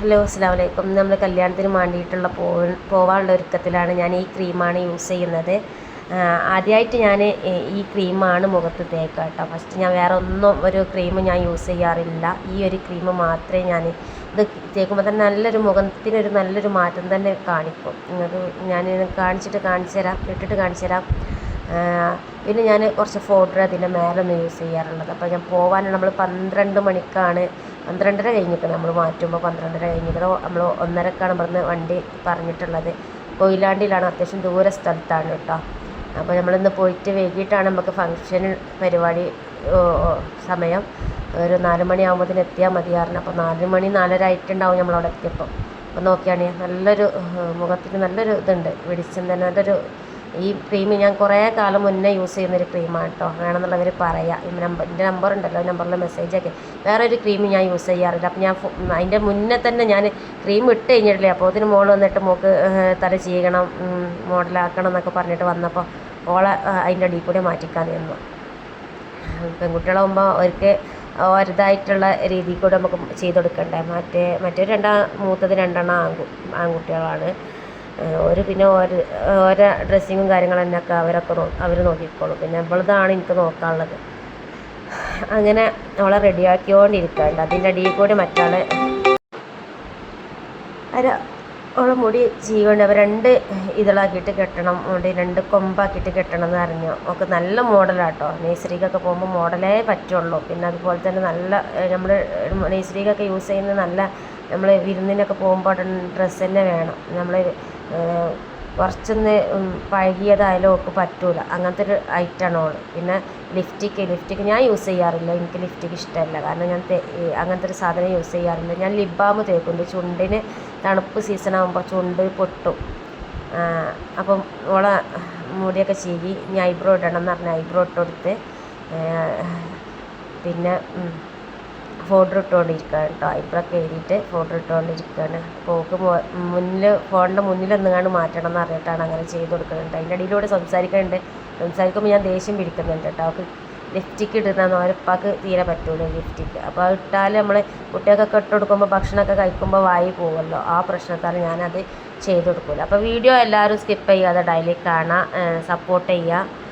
Hello അസ്സാം വലൈക്കും നമ്മൾ കല്യാണത്തിന് വേണ്ടിയിട്ടുള്ള പോവാനുള്ള ഒരുക്കത്തിലാണ് ഞാൻ ഈ ക്രീമാണ് യൂസ് ചെയ്യുന്നത്. ആദ്യമായിട്ട് ഞാൻ ഈ ക്രീമാണ് മുഖത്ത് തേക്കുക കേട്ടോ. ഫസ്റ്റ് ഞാൻ വേറെ ഒന്നും ഒരു ക്രീം ഞാൻ യൂസ് ചെയ്യാറില്ല. ഈ ഒരു ക്രീം മാത്രമേ ഞാൻ ഇത് തേക്കുമ്പോൾ തന്നെ നല്ലൊരു മുഖത്തിനൊരു നല്ലൊരു മാറ്റം തന്നെ കാണിക്കും. നിങ്ങൾക്ക് ഞാൻ കാണിച്ചിട്ട് കാണിച്ചു തരാം ഇട്ടിട്ട് കാണിച്ചു തരാം. പിന്നെ ഞാൻ കുറച്ച് ഫോട്ടോ അതിന്റെ മേലൊന്ന് യൂസ് ചെയ്യാറുള്ളത്. അപ്പോൾ ഞാൻ പോകാൻ നമ്മൾ പന്ത്രണ്ട് മണിക്കാണ് പന്ത്രണ്ടര കഴിഞ്ഞിട്ട് നമ്മൾ മാറ്റുമ്പോൾ പന്ത്രണ്ടര കഴിഞ്ഞിട്ട് നമ്മൾ ഒന്നരക്കാണ് ഇവിടുന്ന് വണ്ടി പറഞ്ഞിട്ടുള്ളത്. കൊയിലാണ്ടിയിലാണ് അത്യാവശ്യം ദൂര സ്ഥലത്താണ് കേട്ടോ. അപ്പോൾ നമ്മളിന്ന് പോയിട്ട് വൈകിട്ടാണ് നമുക്ക് ഫങ്ഷൻ പരിപാടി സമയം. ഒരു നാല് മണിയാകുമ്പോഴത്തേന് എത്തിയാൽ മതിയായിരുന്നു അപ്പോൾ നാല് മണി നാലര ആയിട്ടുണ്ടാവും നമ്മളവിടെ എത്തിയപ്പോൾ അപ്പോൾ നോക്കിയാണെങ്കിൽ നല്ലൊരു മുഖത്തിന് നല്ലൊരു ഇതുണ്ട്. വെളിച്ചം തന്നെ നല്ലൊരു ഈ ക്രീം ഞാൻ കുറേ കാലം മുന്നേ യൂസ് ചെയ്യുന്നൊരു ക്രീമാണ് കേട്ടോ വേണമെന്നുള്ളവർ പറയാം. ഈ നമ്പർ എന്റെ നമ്പർ ഉണ്ടല്ലോ നമ്പറിൽ മെസ്സേജൊക്കെ വേറെ ഒരു ക്രീം ഞാൻ യൂസ് ചെയ്യാറില്ല. അപ്പം ഞാൻ അതിന്റെ മുന്നേ തന്നെ ഞാൻ ക്രീം ഇട്ട് കഴിഞ്ഞിട്ടില്ലേ? അപ്പോൾ അതിന് മോൾ വന്നിട്ട് മോക്ക് തല ചെയ്യണം മോഡലാക്കണം എന്നൊക്കെ പറഞ്ഞിട്ട് വന്നപ്പോൾ ഓളെ അതിന്റെ അടിയിൽ കൂടെ മാറ്റിക്കാൻ നിന്നു പെൺകുട്ടികളാകുമ്പോൾ അവർക്ക് അവരുടേതായിട്ടുള്ള രീതിയിൽ കൂടെ നമുക്ക് ചെയ്ത് കൊടുക്കണ്ടേ? മറ്റേ മറ്റേ രണ്ടാ മൂത്തത് രണ്ടെണ്ണം ആൺകു ആൺകുട്ടികളാണ്. ഒരു പിന്നെ ഓരോ ഓരോ ഡ്രസ്സിങ്ങും കാര്യങ്ങളും എന്നൊക്കെ അവരൊക്കെ അവർ നോക്കിക്കോളും. പിന്നെ നമ്മളതാണ് എനിക്ക് നോക്കാനുള്ളത്. അങ്ങനെ അവളെ റെഡിയാക്കിക്കൊണ്ടിരിക്കുന്നുണ്ട് അതിന്റെ അടിയിൽ കൂടി മറ്റാളെ അര അവളെ മുടി ചെയ്യുകൊണ്ട് അവർ രണ്ട് ഇതളാക്കിയിട്ട് കെട്ടണം. മുടി രണ്ട് കൊമ്പാക്കിയിട്ട് കെട്ടണം എന്ന് അറിഞ്ഞു. ഒക്കെ നല്ല മോഡലാട്ടോ. നേഴ്സറിക്കൊക്കെ പോകുമ്പോൾ മോഡലേ പറ്റുള്ളൂ. പിന്നെ അതുപോലെ തന്നെ നല്ല നമ്മൾ നേഴ്സറിക്കൊക്കെ യൂസ് ചെയ്യുന്ന നല്ല നമ്മൾ വിരുന്നിനൊക്കെ പോകുമ്പോൾ ഡ്രസ്സ് തന്നെ വേണം. നമ്മൾ കുറച്ചൊന്ന് പഴകിയതായാലും ഒക്കെ പറ്റൂല. അങ്ങനത്തെ ഒരു ഐറ്റമാണ് പിന്നെ ലിഫ്റ്റിക്ക് ലിഫ്റ്റിക്ക് ഞാൻ യൂസ് ചെയ്യാറില്ല. എനിക്ക് ലിഫ്റ്റിക്ക് ഇഷ്ടമല്ല. കാരണം ഞാൻ അങ്ങനത്തെ ഒരു സാധനം യൂസ് ചെയ്യാറില്ല. ഞാൻ ലിബാമ് തേക്കും ചുണ്ടിന് തണുപ്പ് സീസൺ ആകുമ്പോൾ ചുണ്ട് പൊട്ടും. അപ്പം ഓളെ മുടിയൊക്കെ ചീകി ഇനി ഐബ്രോ ഇടണം എന്ന് പറഞ്ഞാൽ ഐബ്രോ ഇട്ട് പിന്നെ ഫോട്ടോ ഇട്ടുകൊണ്ടിരിക്കുകയാണ് കേട്ടോ. ഐബ്രൊക്കെ എഴുതിയിട്ട് ഫോട്ടോ ഇട്ടുകൊണ്ടിരിക്കുകയാണ് പോക്ക് മുന്നിൽ ഫോണിന്റെ മുന്നിൽ എന്തെങ്കിലും മാറ്റണം എന്ന് അറിഞ്ഞിട്ടാണ് അങ്ങനെ ചെയ്ത് കൊടുക്കുന്നുണ്ട് അതിന്റെ ഇടയിലൂടെ സംസാരിക്കുന്നുണ്ട് സംസാരിക്കുമ്പോൾ ഞാൻ ദേഷ്യം പിടിക്കുന്നുണ്ട് കേട്ടോ. അവൾക്ക് ലിഫ്റ്റിക്ക് ഇടുന്ന അവരപ്പാക്ക് തീരെ പറ്റൂല ലിഫ്റ്റിക്ക് അപ്പോൾ അത് ഇട്ടാൽ നമ്മൾ കുട്ടികൾക്കൊക്കെ ഇട്ട് കൊടുക്കുമ്പോൾ ഭക്ഷണമൊക്കെ കഴിക്കുമ്പോൾ വായി പോകുമല്ലോ. ആ പ്രശ്നത്താൽ ഞാനത് ചെയ്ത് കൊടുക്കില്ല അപ്പോൾ വീഡിയോ എല്ലാവരും സ്കിപ്പ് ചെയ്യാതെ ഡെയിലി കാണാം സപ്പോർട്ട് ചെയ്യുക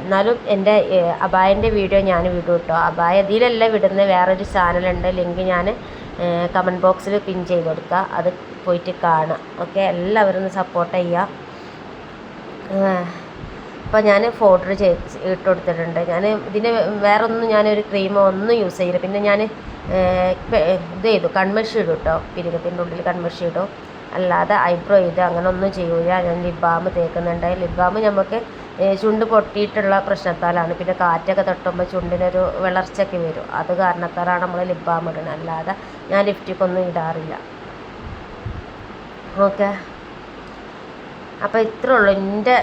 എന്നാലും എന്റെ അബായന്റെ വീഡിയോ ഞാൻ വിടും കേട്ടോ. അബായ ഇതിലല്ല വിടുന്നത്. വേറൊരു ചാനലുണ്ട്. ലിങ്ക് ഞാൻ കമന്റ് ബോക്സിൽ പിൻ ചെയ്ത് കൊടുക്കുക അത് പോയിട്ട് കാണാം. ഓക്കെ? എല്ലാവരും സപ്പോർട്ട് ചെയ്യുക അപ്പോൾ ഞാൻ ഫോട്ടോ ചെയ്ത് ഇട്ട് കൊടുത്തിട്ടുണ്ട്. ഞാൻ ഇതിന് വേറെ ഒന്നും ഞാനൊരു ക്രീമോ ഒന്നും യൂസ് ചെയ്യില്ല. പിന്നെ ഞാൻ ഇത് ചെയ്തു. കൺമഷി ഇടും കേട്ടോ. പിരികത്തിന്റെ ഉള്ളിൽ കൺമഷി ഇടും. അല്ലാതെ ഐബ്രോ ചെയ്ത് അങ്ങനെ ഒന്നും ചെയ്യൂല. ഞാൻ ലിപ് ബാം തേക്കുന്നുണ്ട്. ലിപ് ബാം നമുക്ക് ചുണ്ട് പൊട്ടിയിട്ടുള്ള പ്രശ്നത്താലാണ്. പിന്നെ കാറ്റൊക്കെ തട്ടുമ്പോൾ ചുണ്ടിനൊരു വിളർച്ചയൊക്കെ വരും. അത് കാരണത്താലാണ് നമ്മൾ ലിപ് ബാം ഇടുന്നത്. അല്ലാതെ ഞാൻ ലിഫ്റ്റിക്കൊന്നും ഇടാറില്ല. ഓക്കെ. അപ്പോൾ ഇത്രേ ഉള്ളൂ. എന്റെ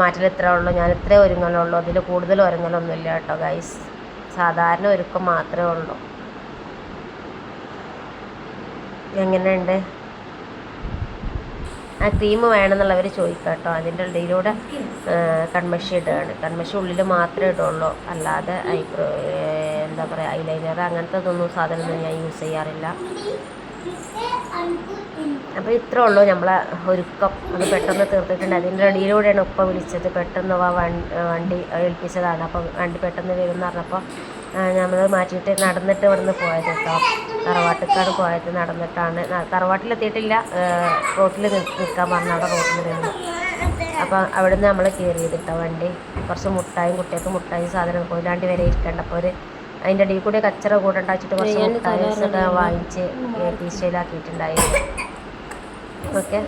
മാറ്റിൽ ഇത്രേ ഉള്ളൂ. ഞാൻ ഇത്രേ ഒരുങ്ങലുള്ളൂ. അതിൽ കൂടുതൽ ഒരുങ്ങലൊന്നും ഇല്ല കേട്ടോ ഗൈസ് സാധാരണ ഒരുക്കം മാത്രമേ ഉള്ളൂ. എങ്ങനെയുണ്ട്? ആ ക്രീം വേണമെന്നുള്ളവർ ചോദിക്കാം കേട്ടോ അതിന്റെ ഇടയിലൂടെ കൺമഷി ഇടുകയാണ്. കൺമഷി ഉള്ളിൽ മാത്രമേ ഇടുള്ളൂ. അല്ലാതെ ഐബ്രോ എന്താ പറയുക ഐലൈനർ അങ്ങനത്തെ ഒന്നും സാധനമൊന്നും ഞാൻ യൂസ് ചെയ്യാറില്ല. അപ്പോൾ ഇത്രേ ഉള്ളൂ നമ്മളെ ഒരുക്കം. അത് പെട്ടെന്ന് തീർത്തിട്ടുണ്ട്. അതിന്റെ ഇടയിലൂടെയാണ് ഉപ്പ വിളിച്ചത്. പെട്ടെന്ന് വണ്ടി ഏൽപ്പിച്ചതാണ്. അപ്പം വണ്ടി പെട്ടെന്ന് വരും എന്ന് പറഞ്ഞപ്പോൾ നമ്മൾ മാറ്റിയിട്ട് നടന്നിട്ട് ഇവിടുന്ന് പോയത് കേട്ടോ. തറവാട്ടിലേക്കാണ് പോയത് നടന്നിട്ടാണ്. തറവാട്ടിലെത്തിയിട്ടില്ല. റോട്ടിൽ നിൽക്കാൻ പറഞ്ഞ അവിടെ റോട്ടിൽ നിന്ന്. അപ്പം അവിടെ നിന്ന് നമ്മൾ കയറിയത് കേട്ടോ വണ്ടി. കുറച്ച് മുട്ടായും കുട്ടികൾക്ക് മുട്ടായും സാധനം പോയില്ലാണ്ട് വരെ ഇരിക്കേണ്ട. അപ്പോൾ ഒരു അതിന്റെ ഇടയിൽ കൂടെ കച്ചറ കൂടെ ഉണ്ടാക്കിയിട്ട് കുറച്ച് മുട്ടായും ഒക്കെ വാങ്ങിച്ച് പീശയിലാക്കിയിട്ടുണ്ടായിരുന്നു ഓക്കെ.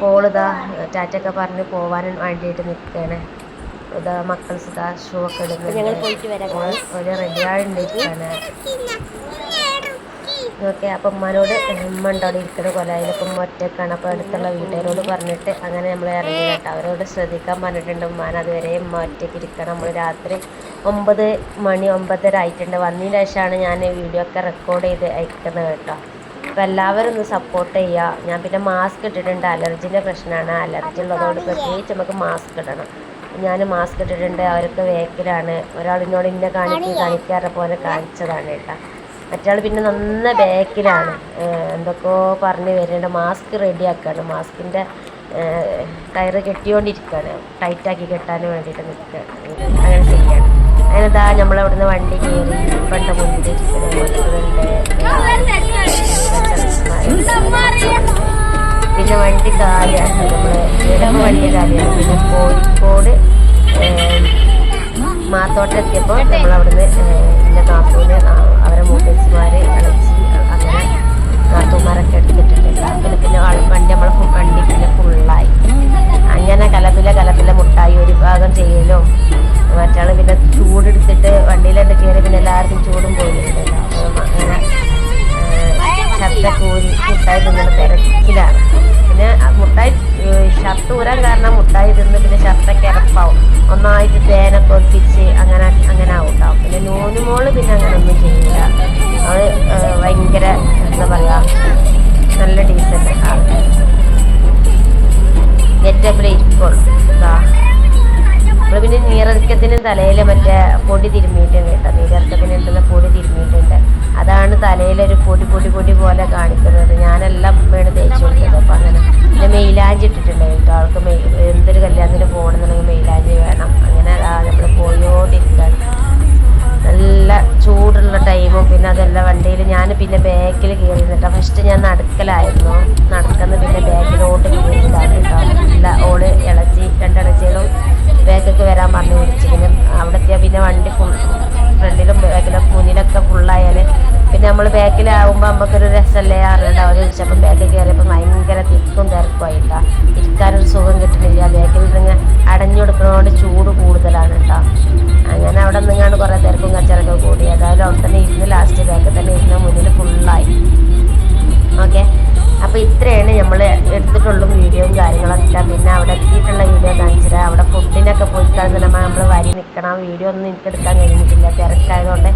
പോളിതാ ടാറ്റൊക്കെ പറഞ്ഞ് പോവാനും വേണ്ടിയിട്ട് നിൽക്കുകയാണ് ഇതാ മക്കൾസ് ഇതാ ഷൂ ഒക്കെ ഇടുന്നുണ്ട് ഒരു റെഡിയായിട്ടിരിക്കുകയാണ് ഓക്കെ അപ്പം ഉമ്മനോട് ഉമ്മ ഉണ്ട് അവിടെ ഇരിക്കുന്ന കൊലായിൽ അപ്പം ഒറ്റക്കാണ്. അപ്പോൾ അടുത്തുള്ള വീട്ടുകാരോട് പറഞ്ഞിട്ട് അങ്ങനെ നമ്മൾ ഇറങ്ങി കേട്ടോ. അവരോട് ശ്രദ്ധിക്കാൻ പറഞ്ഞിട്ടുണ്ട് ഉമ്മാൻ അതുവരെ ഉമ്മ ഒറ്റയ്ക്ക് ഇരിക്കണം. നമ്മൾ രാത്രി ഒമ്പത് മണി ഒമ്പതര ആയിട്ടുണ്ട്. വന്നതിന് ശേഷമാണ് ഞാൻ വീഡിയോ ഒക്കെ റെക്കോർഡ് ചെയ്ത് അയക്കുന്നത് കേട്ടോ. അപ്പോൾ എല്ലാവരും ഒന്ന് സപ്പോർട്ട് ചെയ്യുക. ഞാൻ പിന്നെ മാസ്ക് ഇട്ടിട്ടുണ്ട്. അലർജിന്റെ പ്രശ്നമാണ്. അലർജി ഉള്ളതുകൊണ്ട് പ്രത്യേകിച്ച് നമുക്ക് മാസ്ക് ഇടണം. ഞാൻ മാസ്ക് ഇട്ടിട്ടുണ്ട്. അവരൊക്കെ വേക്കിലാണ്. ഒരാൾ എന്നോട് ഇന്നെ കാണിക്കും കാണിക്കാറ പോലെ കാണിച്ചതാണ് കേട്ടോ. മറ്റാൾ പിന്നെ നന്ന ബാക്കിലാണ് എന്തൊക്കെയോ പറഞ്ഞ് വരുന്നുണ്ട്. മാസ്ക് റെഡിയാക്കുകയാണ് മാസ്കിന്റെ കയറ് കെട്ടിക്കൊണ്ടിരിക്കുകയാണ് ടൈറ്റാക്കി കെട്ടാൻ വേണ്ടിയിട്ട് നിൽക്കുക അങ്ങനെ ചെയ്യാണ്. അങ്ങനെ ഇതാ നമ്മളവിടുന്ന് വണ്ടി കയറി പണ്ട് മുന്നിൽ പിന്നെ വണ്ടി കാലിയാണ് നമ്മൾ വണ്ടി കാലിയാണ് പിന്നെ കോഴിക്കോട് മാത്തോട്ട് എത്തിയപ്പോൾ നമ്മൾ അവിടുന്ന് എന്റെ നാത്തൂന് അവരെ മൂത്തച്ഛിമാർ ഇളച്ചി അങ്ങനെ നാത്തൂമാരൊക്കെ എടുത്തിട്ടുണ്ട്. പിന്നെ പിന്നെ വണ്ടി നമ്മളെ വണ്ടി പിന്നെ ഫുള്ളായി. അങ്ങനെ കലപ്പിലെ കലപ്പിലെ മുട്ടായി ഒരു ഭാഗം ചെയ്യലും മറ്റാൾ പിന്നെ ചൂടെടുത്തിട്ട് വണ്ടിയിലോട്ട് കയറി പിന്നെ എല്ലാവർക്കും ചൂടും പോയിട്ടുണ്ടല്ലോ അങ്ങനെ ശബ്ദക്കൂരി മുട്ടായി തിന്നുന്ന തിരക്കിലാണ്. ഊരാൻ കാരണം മുട്ടായി തിന്ന് പിന്നെ ഷർട്ടൊക്കെ ഇറപ്പാവും. ഒന്നായിട്ട് തേന പൊട്ടിച്ച് അങ്ങനെ അങ്ങനെ ആവുണ്ടാവും. പിന്നെ നൂനുമോൾ പിന്നെ അങ്ങനെ ഒന്നും ചെയ്യില്ല അത് ഭയങ്കര എന്താ പറയുക നല്ല ഡീസന്റ് ആണ് ഗെറ്റപ്പിൽ ഇരിക്കുള്ളൂ നമ്മൾ പിന്നെ നീറിറക്കത്തിന് തലയിൽ മറ്റേ പൊടി തിരുമ്മിയിട്ടുണ്ട് കേട്ടോ. നീരിറക്കത്തിന് ഉണ്ടെന്ന പൊടി തിരുമ്മിയിട്ടുണ്ട്. അതാണ് തലയിലൊരു പൊടി പൊടി പൊടി പോലെ കാണിക്കുന്നത്. ഞാനെല്ലാം വേണം തേച്ച് കൊടുത്തത്. അപ്പം അങ്ങനെ പിന്നെ മെയിലാഞ്ചി ഇട്ടിട്ടുണ്ട് കേട്ടോ. ആൾക്ക് മെയ് എന്തൊരു കല്യാണത്തിന് പോകണമെന്നുണ്ടെങ്കിൽ മെയിലാഞ്ചി വേണം. അങ്ങനെ നമ്മൾ പോയോണ്ടിരിക്കുകയാണ് നല്ല ചൂടുള്ള ടൈമും പിന്നെ അതെല്ലാം വണ്ടിയിൽ ഞാൻ പിന്നെ ബാക്കിൽ കയറി നിന്നിട്ട് ഫസ്റ്റ് ഞാൻ നടക്കലായിരുന്നു. നടക്കുന്ന പിന്നെ ബാക്കിലോട്ട് കയറിയിട്ടാണ് കേട്ടോ. നല്ല ഓൾ ഇളച്ചി രണ്ടിളച്ചികളും ബാക്കൊക്കെ വരാൻ പറഞ്ഞു വിളിച്ചു പിന്നെ അവിടെ എത്തിയാൽ പിന്നെ വണ്ടി ഫുൾ ഫ്രണ്ടിലും ബാക്കിലും മുന്നിലൊക്കെ ഫുള്ളായാൽ പിന്നെ നമ്മൾ ബാക്കിലാവുമ്പോൾ നമുക്കൊരു രസമല്ലേ അറിയണ്ട. അവർ വിളിച്ചപ്പോൾ ബാക്കിൽ കയറിയപ്പോൾ ഭയങ്കര തിക്കും തിരക്കുമായിട്ടാണ് ഇരിക്കാനൊരു സുഖം കിട്ടുന്നില്ല ബാക്കിൽ നിന്ന് വരി ആ വീഡിയോ ഒന്നും എനിക്ക് എടുക്കാൻ കഴിഞ്ഞിട്ടില്ല. തിരക്കായതുകൊണ്ട്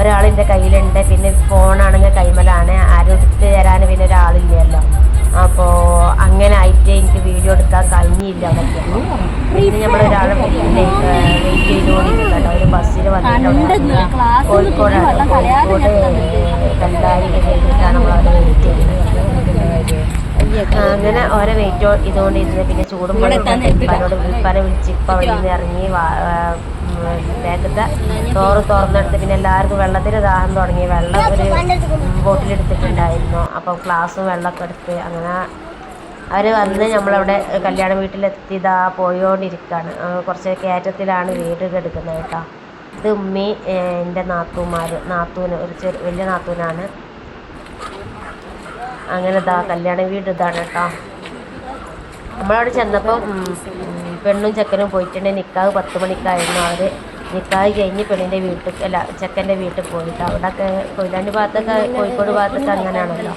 ഒരാളിന്റെ കയ്യിലുണ്ട്. പിന്നെ ഫോണാണെങ്കിൽ കൈമലാണ്. ആരും എടുത്ത് തരാൻ പിന്നെ ഒരാളില്ലല്ലോ. അപ്പോൾ അങ്ങനെ ആയിട്ട് എനിക്ക് വീഡിയോ എടുക്കാൻ കഴിഞ്ഞില്ല അതൊക്കെ. പിന്നെ നമ്മൾ ഒരാളെ വെയിറ്റ് ചെയ്തുകൊണ്ടിരിക്കുന്നുണ്ട് ഒരു ബസ്സിൽ വന്നിട്ടുണ്ട് കോഴിക്കോടാണ്. കോഴിക്കോട് കല്ലാരി കഴിഞ്ഞിട്ടാണ് നമ്മൾ അവിടെ വെയിറ്റ് ചെയ്യുന്നത്. അങ്ങനെ ഓരോ വെയിറ്റ് ഇതുകൊണ്ടിരുന്നത് പിന്നെ ചൂടും വിൽപ്പന വിളിച്ച് ഇപ്പം അവിടെ നിന്ന് ഇറങ്ങി ബാഗത്തെ ചോറ് തുറന്നെടുത്ത് പിന്നെ എല്ലാവർക്കും വെള്ളത്തിന് ദാഹം തുടങ്ങി വെള്ളം ഒരു ബോട്ടിലെടുത്തിട്ടുണ്ടായിരുന്നു. അപ്പം ഗ്ലാസ് വെള്ളമൊക്കെ എടുത്ത് അങ്ങനെ അവർ വന്ന് നമ്മളവിടെ കല്യാണ വീട്ടിലെത്തിയതാ പോയോണ്ടിരിക്കുകയാണ് കുറച്ച് കയറ്റത്തിലാണ് വീട് എടുക്കുന്നത് കേട്ടോ. ഇത് ഉമ്മി എന്റെ നാത്തൂമാർ നാത്തൂന് ഒരു ചെറു വലിയ നാത്തൂനാണ്. അങ്ങനെ ഇതാ കല്യാണ വീട് ഇതാണ് കേട്ടോ. നമ്മളവിടെ ചെന്നപ്പം പെണ്ണും ചെക്കനും പോയിട്ടുണ്ട്. നിക്കാഹ് പത്ത് മണിക്കായിരുന്നു. അവർ നിക്കാഹ് കഴിഞ്ഞ് പെണ്ണിന്റെ വീട്ടിൽ അല്ല ചെക്കന്റെ വീട്ടിൽ പോയിട്ട് അവിടെയൊക്കെ കൊയിലാണ്ടി ഭാഗത്തൊക്കെ കോഴിക്കോട് ഭാഗത്തൊക്കെ അങ്ങനെയാണല്ലോ.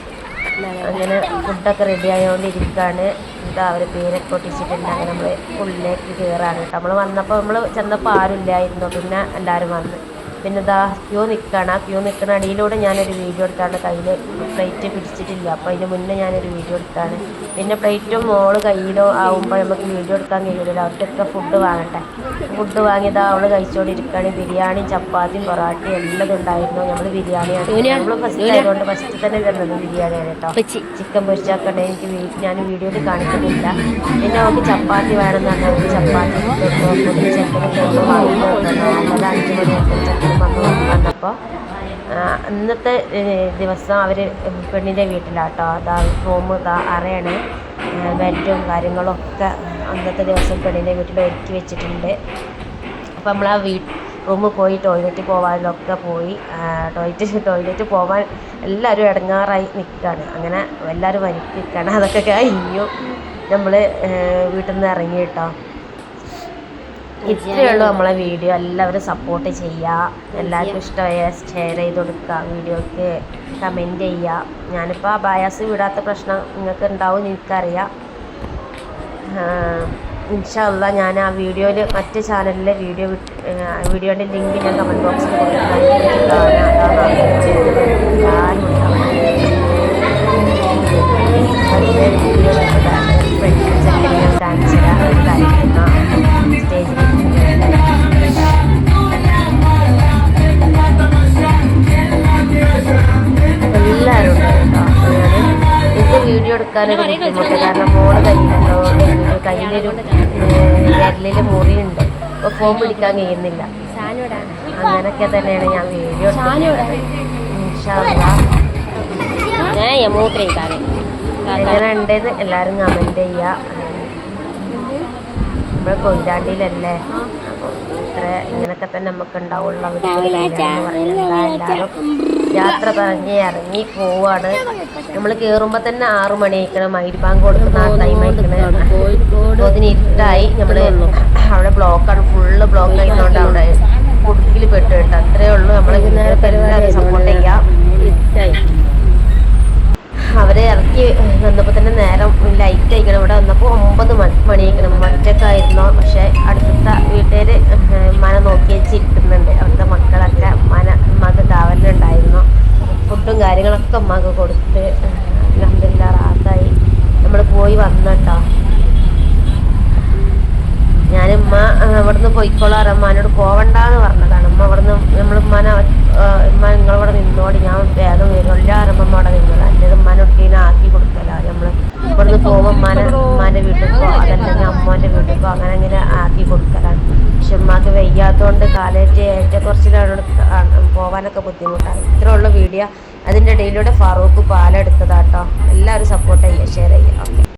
അങ്ങനെ ഫുഡൊക്കെ റെഡി ആയതുകൊണ്ടിരിക്കുകയാണ് എന്താ അവർ പേരൊക്കെ ഒട്ടിച്ചിട്ടുണ്ട്. അങ്ങനെ നമ്മൾ ഉള്ളിലേക്ക് കയറാണ് കേട്ടോ. നമ്മൾ വന്നപ്പോൾ നമ്മൾ ചെന്നപ്പോൾ ആരും ഇല്ലായിരുന്നു പിന്നെ എല്ലാവരും വന്ന്. പിന്നെ ഇതാ ക്യൂ നിൽക്കണം ആ ക്യൂ നിൽക്കണ അടിയിലൂടെ ഞാനൊരു വീഡിയോ എടുത്താണ് കയ്യിൽ പ്ലേറ്റ് പിടിച്ചിട്ടില്ല അപ്പോൾ അതിന് മുന്നേ ഞാനൊരു വീഡിയോ എടുത്താണ് പിന്നെ പ്ലേറ്റും മോൾ കയ്യിലോ ആവുമ്പോൾ നമുക്ക് വീഡിയോ എടുക്കാൻ കഴിയില്ല അവർക്കൊക്കെ ഫുഡ് വാങ്ങട്ടെ ഫുഡ് വാങ്ങിയത് അവൾ കഴിച്ചുകൊണ്ടിരിക്കുകയാണ് ബിരിയാണി ചപ്പാത്തി പൊറാട്ടയും എല്ലാം ഉണ്ടായിരുന്നു നമ്മൾ ബിരിയാണിയാണ് നമ്മൾ ഫസ്റ്റ് ആയതുകൊണ്ട് ഫസ്റ്റ് തന്നെ തന്നത് ബിരിയാണിയാണ് കേട്ടോ ചിക്കൻ പൊരിച്ചാക്കട്ടെ എനിക്ക് ഞാൻ വീഡിയോയിൽ കാണിക്കുന്നില്ല പിന്നെ നമുക്ക് ചപ്പാത്തി വേണമെന്ന് പറഞ്ഞാൽ ചപ്പാത്തി ചെക്കനും വാങ്ങി നല്ലത് അഞ്ച് മണിയൊക്കെ ചെക്കൻ വന്നു വന്നപ്പോൾ ഇന്നത്തെ ദിവസം അവർ പെണ്ണിന്റെ വീട്ടിലാട്ടോ. അതാ റൂം ഇതാ അറയാണ്. ബെഡും കാര്യങ്ങളൊക്കെ അന്നത്തെ ദിവസം പെണ്ണിന്റെ വീട്ടിൽ ഒരുക്കി വെച്ചിട്ടുണ്ട്. അപ്പോൾ നമ്മൾ ആ വീ റൂമിൽ പോയി ടോയ്ലറ്റ് പോകാനൊക്കെ പോയി. ടോയ്ലറ്റ് ടോയ്ലറ്റ് പോകാൻ എല്ലാവരും ഇടങ്ങാറായി നിൽക്കുകയാണ് അങ്ങനെ എല്ലാവരും വരുത്തി നിൽക്കുകയാണ് അതൊക്കെ കഴിഞ്ഞു. നമ്മൾ വീട്ടിൽ നിന്ന് ഇറങ്ങി കേട്ടോ ഇത്രയേ നമ്മളെ വീഡിയോ. എല്ലാവരും സപ്പോർട്ട് ചെയ്യുക എല്ലാവർക്കും ഇഷ്ടമായ ഷെയർ ചെയ്ത് കൊടുക്കുക വീഡിയോക്ക് കമന്റ് ചെയ്യുക ഞാനിപ്പോൾ ആ ബയാസ് വിടാത്ത പ്രശ്നം നിങ്ങൾക്ക് ഉണ്ടാവും എനിക്കറിയാം. ഇൻഷല്ല ഞാൻ ആ വീഡിയോയിൽ മറ്റ് ചാനലിലെ വീഡിയോ വീഡിയോന്റെ ലിങ്ക് ഞാൻ കമന്റ് ബോക്സിൽ കൊടുക്കുന്നതാണ് വിരലിൽ മുറിയുണ്ട്. അപ്പോൾ ഫോൺ പിടിക്കാൻ കഴിയുന്നില്ല. അങ്ങനൊക്കെ തന്നെയാണ് ഞാൻ വീഡിയോ എങ്ങനെ ഉണ്ടെന്ന് എല്ലാവരും കമന്റ് ചെയ്യുക നമ്മൾ കൊയിലാണ്ടിയിലല്ലേ ഇത്ര ഇങ്ങനൊക്കെ തന്നെ നമുക്ക് ഉണ്ടാവുള്ള യാത്ര പറഞ്ഞ് ഇറങ്ങി പോവാണ്. നമ്മൾ കയറുമ്പോൾ തന്നെ ആറു മണി ആയിക്കണം മൈരിബാങ്ക് കൊടുക്കുന്ന ആ ടൈം ആയിക്കണേ. അതിന് ഇരുട്ടായി നമ്മൾ അവിടെ ബ്ലോക്കാണ്. ഫുള്ള് ബ്ലോക്ക് ആയതുകൊണ്ട് അവിടെ കുടുക്കിൽ പെട്ട് കേട്ടോ. അത്രേ ഉള്ളൂ. നമ്മൾ സപ്പോർട്ട് ചെയ്യാം. അവരെ ഇറക്കി വന്നപ്പോൾ തന്നെ നേരം ലൈറ്റ് ആയിക്കണം ഇവിടെ വന്നപ്പോൾ ഒമ്പത് മണി മണിയാക്കണം ഒറ്റക്കായിരുന്നു പക്ഷെ അടുത്ത വീട്ടുകാർ മന നോക്കി വെച്ചിരിക്കുന്നുണ്ട് അവിടുത്തെ മക്കളൊക്കെ മന ഉമ്മക്ക് കാവലുണ്ടായിരുന്നു ഫുഡും കാര്യങ്ങളൊക്കെ ഉമ്മക്ക് കൊടുത്ത് അലഹമില്ല റാത്തായി നമ്മൾ പോയി വന്നട്ടോ ഞാൻ ഉമ്മ ഇവിടുന്ന് പോയിക്കോളാം ഉമ്മാനോട് പോവണ്ടെന്ന് പറഞ്ഞതാണ്. ഉമ്മ അവിടുന്ന് നമ്മൾ ഉമ്മാന ഉമ്മ നിങ്ങളവിടെ നിന്നോട് ഞാൻ വേഗം വരും. എല്ലാവരും ഉമ്മ അവിടെ നിന്നത് എന്റെ ഉമ്മാനോട് ഇങ്ങനെ ആക്കി കൊടുക്കല. നമ്മൾ ഇവിടുന്ന് പോകുമ്പോൾ ഉമ്മാനെ ഉമ്മാന്റെ പോകും അതല്ലെങ്കിൽ അമ്മോന്റെ പോകും അങ്ങനെ അങ്ങനെ ആക്കി കൊടുക്കലാണ്. പക്ഷെ ഉമ്മാക്ക് വയ്യാത്തതുകൊണ്ട് കാലേറ്റ് ഏറ്റക്കുറച്ചിലാണ് പോകാനൊക്കെ ബുദ്ധിമുട്ടാണ് ഇത്രയുള്ള വീഡിയോ. അതിന്റെ ഇടയിലൂടെ ഫാറൂഖ് പാലെടുത്തതാട്ടോ. എല്ലാവരും സപ്പോർട്ട് ചെയ്യുക ഷെയർ ചെയ്യുക